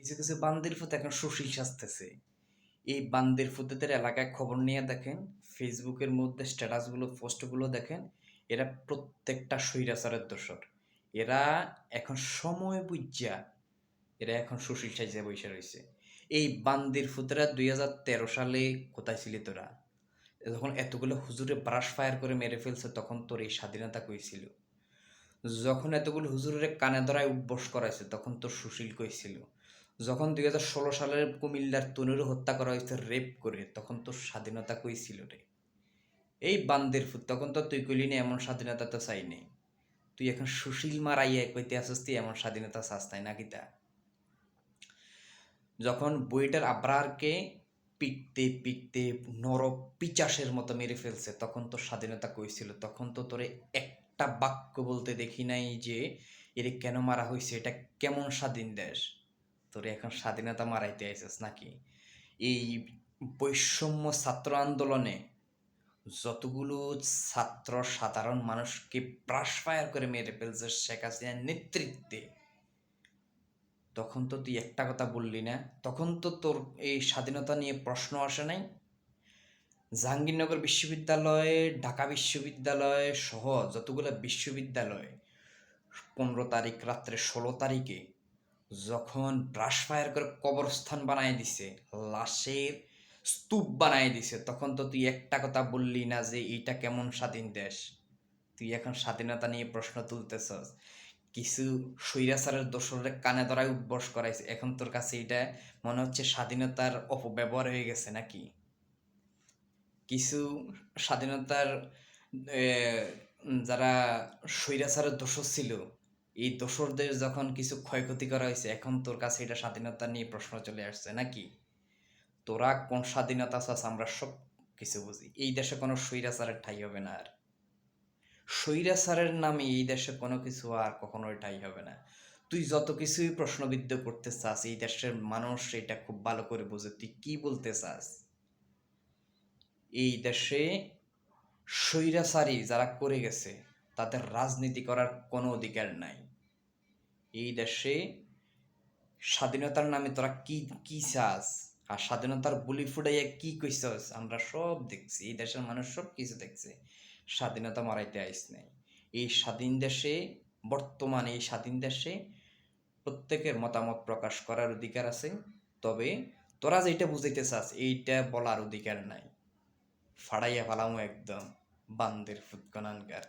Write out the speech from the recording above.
কিছু কিছু বান্দির ফুত এখন সুশীল সাজতেছে। এই বান্দির ফুতেদের এলাকায় খবর নিয়ে দেখেন, ফেসবুকের মধ্যে স্ট্যাটাসগুলো, পোস্টগুলো দেখেন, এরা প্রত্যেকটা স্বৈরাচারের দোষর। এরা এখন সময় বুঝা এরা এখন সুশীল সাজিয়ে বসে রয়েছে। এই বান্দির ফুতেরা দুই হাজার তেরো সালে কোথায় ছিলি তোরা? যখন এতগুলো হুজুরে ব্রাশ ফায়ার করে মেরে ফেলছে, তখন তোর এই স্বাধীনতা কইছিল যখন এতগুলো হুজুরের কানে ধরায় উঠবস করাইছে, তখন তোর সুশীল কইছিল যখন দুই হাজার ষোলো সালের কুমিল্লার তনুর হত্যা করা হয়েছে রেপ করে, তখন তো স্বাধীনতা কইছিল রে? এই বান্দের ফুট তখন তো তুই কইলি না, এমন স্বাধীনতা তো চাই নেই। তুই এখন সুশীল মারাইয়া কইতে আসিস, তুই এমন স্বাধীনতা চাস তাই নাকি তা যখন বইটার আব্রাহারকে পিটতে পিটতে নর পিচাসের মতো মেরে ফেলছে, তখন তো স্বাধীনতা কইছিল তখন তো তোরে একটা বাক্য বলতে দেখি নাই যে, এরে কেন মারা হয়েছে এটা কেমন স্বাধীন দেশ? তোরে এখন স্বাধীনতা মারাইতে আইসিস নাকি? এই বৈষম্য ছাত্র আন্দোলনে যতগুলো ছাত্র সাধারণ মানুষকে ব্রাশ ফায়ার করে মেরে ফেলছে শেখ হাসিনার নেতৃত্বে, তখন তো তুই একটা কথা বললি না, তখন তো তোর এই স্বাধীনতা নিয়ে প্রশ্ন আসে নাই? জাহাঙ্গীরনগর বিশ্ববিদ্যালয়, ঢাকা বিশ্ববিদ্যালয় সহ যতগুলো বিশ্ববিদ্যালয়, পনেরো তারিখ, রাত্রে ষোলো তারিখে যখন ব্রাশ ফায়ার করে কবরস্থান বানায় দিছে, লাশের স্তূপ বানায় দিছে, তখন তো তুই একটা কথা বললি না যে এইটা কেমন স্বাধীন দেশ? তুই এখন স্বাধীনতা নিয়ে প্রশ্ন তুলতেছস। কিছু স্বৈরাচারের দোসরের কানে ধরায় উদ্বস করাইছে। এখন তোর কাছে এটা মনে হচ্ছে স্বাধীনতার অপব্যবহার হয়ে গেছে নাকি? কিছু স্বাধীনতার যারা স্বৈরাচারের দোষর ছিল এই দোসরদের যখন কিছু ক্ষয়ক্ষতি করা হয়েছে, এখন তোর কাছে এটা স্বাধীনতা নিয়ে প্রশ্ন চলে আসছে নাকি? তোরা কোন স্বাধীনতা চাস আমরা সব কিছু বুঝি। এই দেশে কোনো স্বৈরাচারের ঠাই হবে না আর। স্বৈরাচারের নামে এই দেশে কোনো কিছু আর কখনোই ঠাই হবে না। তুই যত কিছুই প্রশ্নবিদ্ধ করতে চাস, এই দেশের মানুষ এটা খুব ভালো করে বোঝে। তুই কি বলতে চাস? এই দেশে স্বৈরাচারী যারা করে গেছে, তাদের রাজনীতি করার কোনো অধিকার নাই। এই দেশে স্বাধীনতার নামে তোরা কি কি চাস? আর স্বাধীনতার বুলি ফুটাইয়া কি কইছস? আমরা সব দেখছি, এই দেশের মানুষ সব কিছু দেখছে। স্বাধীনতা মারাইতে আইস নাই। এই স্বাধীন দেশে, বর্তমানে এই স্বাধীন দেশে প্রত্যেকের মতামত প্রকাশ করার অধিকার আছে। তবে তোরা যেটা বুঝাইতে চাস, এইটা বলার অধিকার নাই। ফাড়াইয়া ফালামো একদম, বান্দের ফুৎকনানকার